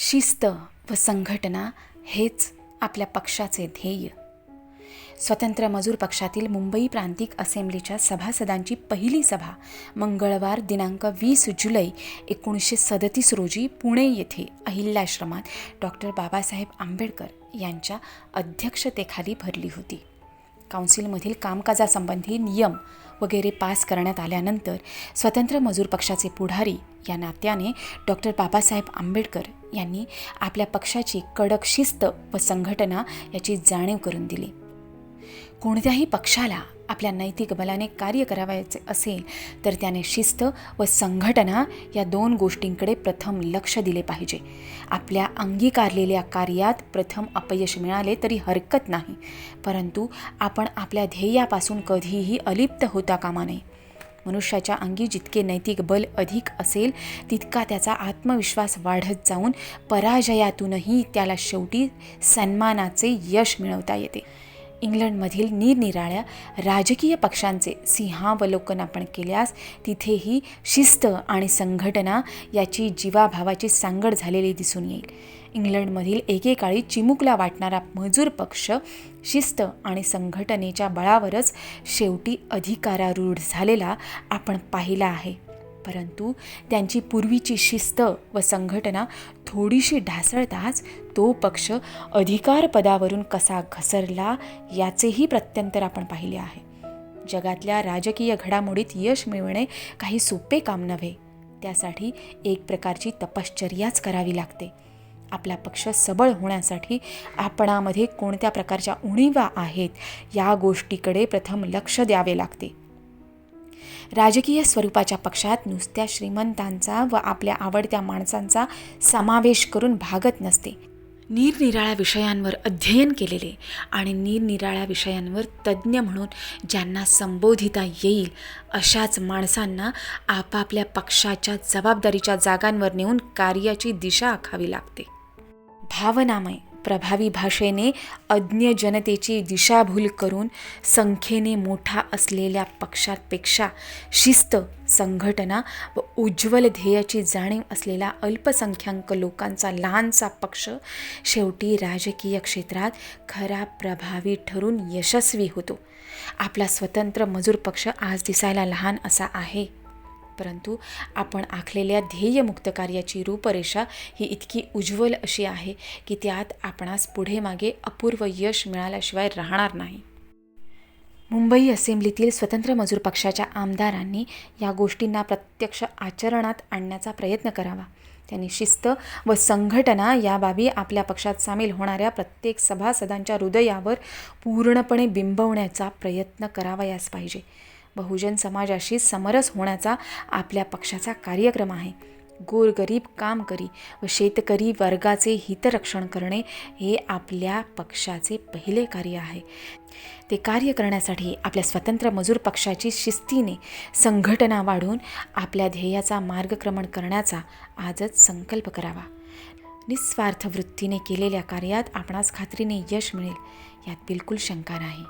शिस्त व संघटना हेच आपल्या पक्षाचे ध्येय. स्वतंत्र मजूर पक्षातील मुंबई प्रांतिक असेंब्लीच्या सभासदांची पहिली सभा मंगळवार दिनांक वीस जुलै एकोणीसशे सदतीस रोजी पुणे येथे अहिल्याश्रमात डॉक्टर बाबासाहेब आंबेडकर यांच्या अध्यक्षतेखाली भरली होती. काउन्सिलमधील कामकाजासंबंधी नियम वगैरे पास करण्यात आल्यानंतर स्वतंत्र मजूर पक्षाचे पुढारी या नात्याने डॉक्टर बाबासाहेब आंबेडकर यांनी आपल्या पक्षाची कडक शिस्त व संघटना याची जाणीव करून दिली. कोणत्याही पक्षाला आपल्या नैतिक बलाने कार्य करावायचे असेल तर त्याने शिस्त व संघटना या दोन गोष्टींकडे प्रथम लक्ष दिले पाहिजे. आपल्या अंगीकारलेल्या कार्यात प्रथम अपयश मिळाले तरी हरकत नाही परंतु आपण आपल्या ध्येयापासून कधीही अलिप्त होता कामा नये. मनुष्याच्या अंगी जितके नैतिक बल अधिक असेल तितका त्याचा आत्मविश्वास वाढत जाऊन पराजयातूनही त्याला शेवटी सन्मानाचे यश मिळवता येते. इंग्लंडमधील निरनिराळ्या राजकीय पक्षांचे सिंहावलोकन आपण केल्यास तिथेही शिस्त आणि संघटना याची जीवाभावाची सांगड झालेली दिसून येईल. इंग्लंडमधील एकेकाळी चिमुकला वाटणारा मजूर पक्ष शिस्त आणि संघटनेच्या बळावरच शेवटी अधिकारारूढ झालेला आपण पाहिला आहे. परंतु त्यांची पूर्वीची शिस्त व संघटना थोडीशी ढासळताच तो पक्ष अधिकारपदावरून कसा घसरला याचेही प्रत्यंतर आपण पाहिले आहे. जगातल्या राजकीय घडामोडीत यश मिळवणे काही सोपे काम नव्हे. त्यासाठी एक प्रकारची तपश्चर्याच करावी लागते. आपला पक्ष सबळ होण्यासाठी आपणामध्ये कोणत्या प्रकारच्या उणीवा आहेत या गोष्टीकडे प्रथम लक्ष द्यावे लागते. राजकीय स्वरूपाच्या पक्षात नुसत्या श्रीमंतांचा व आपल्या आवडत्या माणसांचा समावेश करून भागत नसते. निरनिराळ्या विषयांवर अध्ययन केलेले आणि निरनिराळ्या विषयांवर तज्ज्ञ म्हणून ज्यांना संबोधिता येईल अशाच माणसांना आपापल्या पक्षाच्या जबाबदारीच्या जागांवर नेऊन कार्याची दिशा आखावी लागते. भावनामय प्रभावी भाषेने अज्ञ जनतेची दिशाभूल करून संख्येने मोठा असलेल्या पक्षापेक्षा शिस्त संघटना व उज्ज्वल ध्येयाची जाणीव असलेला अल्पसंख्याक लोकांचा लहानसा पक्ष शेवटी राजकीय क्षेत्रात खरा प्रभावी ठरून यशस्वी होतो. आपला स्वतंत्र मजूर पक्ष आज दिसायला लहान असा आहे. परंतु आपण आखलेल्या ध्येयमुक्त कार्याची रूपरेषा ही इतकी उज्ज्वल अशी आहे की त्यात आपणास पुढे मागे अपूर्व यश मिळाल्याशिवाय राहणार नाही. मुंबई असेंब्लीतील स्वतंत्र मजूर पक्षाच्या आमदारांनी या गोष्टींना प्रत्यक्ष आचरणात आणण्याचा प्रयत्न करावा. त्यांनी शिस्त व संघटना या बाबी आपल्या पक्षात सामील होणाऱ्या प्रत्येक सभासदांच्या हृदयावर पूर्णपणे बिंबवण्याचा प्रयत्न करावयास पाहिजे. बहुजन समाजाशी समरस होण्याचा आपल्या पक्षाचा कार्यक्रम आहे. गोरगरीब काम करी व शेतकरी वर्गाचे हितरक्षण करणे हे आपल्या पक्षाचे पहिले कार्य आहे. ते कार्य करण्यासाठी आपल्या स्वतंत्र मजूर पक्षाची शिस्तीने संघटना वाढून आपल्या ध्येयाचा मार्गक्रमण करण्याचा आजच संकल्प करावा. निस्वार्थ वृत्तीने केलेल्या कार्यात आपणास खात्रीने यश मिळेल यात बिलकुल शंका नाही.